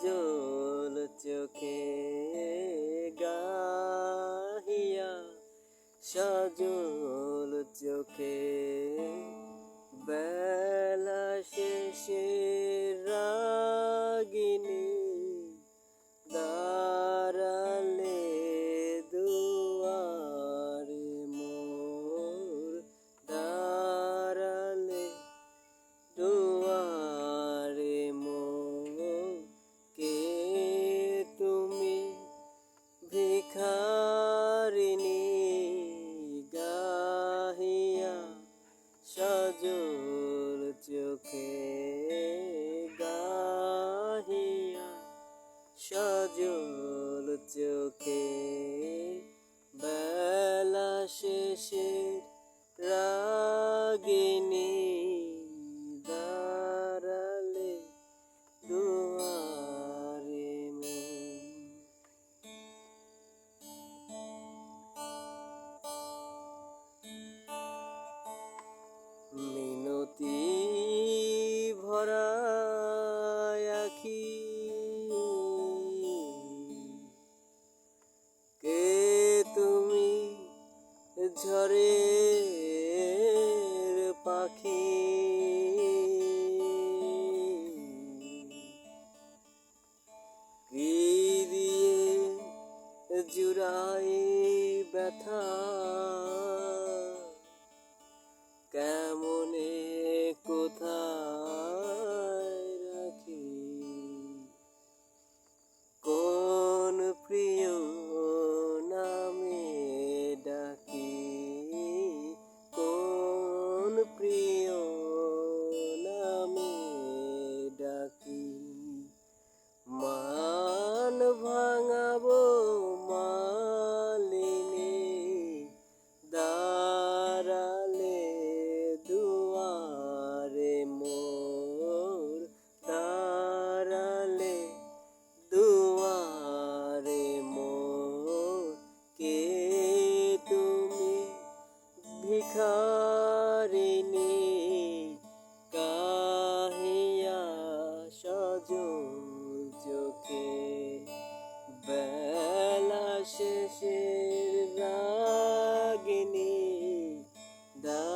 সজল চোখে গাহিয়া সজল চোখে ব্যা ভিখারিণী গাহিয়া সজল চোখে গাহিয়া সজল চোখে বেলা শেষে ঝরে পাখি। কি দিয়ে জুড়াই ব্যথা? কেমনে কোন প্রিয় নামে ডাকি। মান ভাঙাবো মালিনী, দাঁড়ালে দুয়ারে মোর, দাঁড়ালে দুয়ারে মোর। কে তুমি? ভিখা হারিনি কাহিয়া সজল চোখে। বেলা শেষের রাগিনী দা